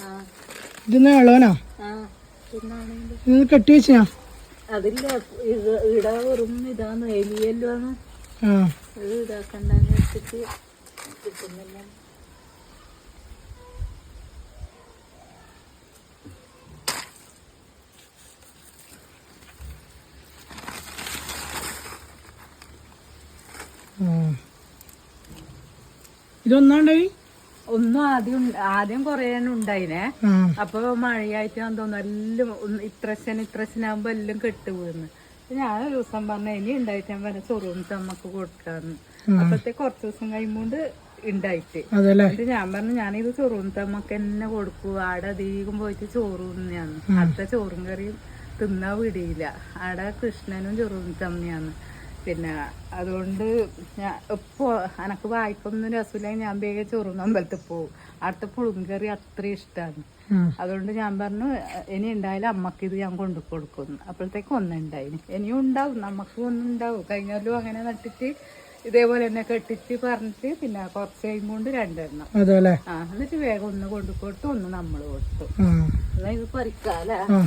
ആ ഇതൊന്ന് ഇളവനാ ഇത് കെട്ടി വെച്ചാ അതില്ല ഇത് ഇട വെറും ഇതാന്ന് എലിയല്ലോ ആണ്. ഇത് ഇതാക്കണ്ടെന്ന് വെച്ചിട്ട് കിട്ടുന്നില്ല. ഇതൊന്നാണ്ടായി ഒന്നും ആദ്യം ആദ്യം കൊറേ ഉണ്ടായിനെ. അപ്പൊ മഴയായിട്ട് ഞാൻ തോന്നുന്നു എല്ലാം ഇത്രശന് ഇത്രശനാകുമ്പോ എല്ലാം കെട്ടുപോയിരുന്നു ഞാൻ ഒരു ദിവസം പറഞ്ഞ ഇനി ഉണ്ടായിട്ട് ഞാൻ പറഞ്ഞ ചൊറൂന്ന് നമുക്ക് കൊടുക്കാന്ന്. അപ്പത്തെ കുറച്ച് ദിവസം കഴിയുമ്പോണ്ട് ഉണ്ടായിട്ട് എന്നിട്ട് ഞാൻ പറഞ്ഞു ഞാനിത് ചൊറൂന്ന് തമ്മക്ക് എന്നെ കൊടുക്കൂ. ആടെ അധികം പോയിട്ട് ചോറൂന്ന് ഞാൻ അടുത്ത ചോറും കറിയും തിന്നാ വിടിയില്ല. ആടെ കൃഷ്ണനും ചൊറൂന്ന് തമ്മിയാന്ന്. പിന്നെ അതുകൊണ്ട് ഞാൻ ഇപ്പോ എനക്ക് വായിക്കൊന്നും രസമില്ലെങ്കിൽ ഞാൻ വേഗം ചോറുന്ന അമ്പലത്തിൽ പോകും അടുത്ത പുളുങ്കറി അത്രയും ഇഷ്ടമാണ് അതുകൊണ്ട് ഞാൻ പറഞ്ഞു ഇനി ഉണ്ടായാലും അമ്മയ്ക്ക് ഇത് ഞാൻ കൊണ്ടു കൊടുക്കുന്നു അപ്പോഴത്തേക്ക് ഒന്നുണ്ടായി ഇനിയും ഉണ്ടാവും. നമുക്ക് ഒന്നുണ്ടാവും കഴിഞ്ഞാലും അങ്ങനെ നട്ടിട്ട് ഇതേപോലെ തന്നെ കെട്ടിച്ച് പറഞ്ഞിട്ട് പിന്നെ കുറച്ച് കഴിയുമ്പോൾ രണ്ടെണ്ണം. ആ എന്നിട്ട് വേഗം ഒന്ന് കൊണ്ടു കൊടുത്തു ഒന്ന് നമ്മൾ കൊടുത്തു. എന്നാ ഇത് പറിക്കാല്ലേ? ആ.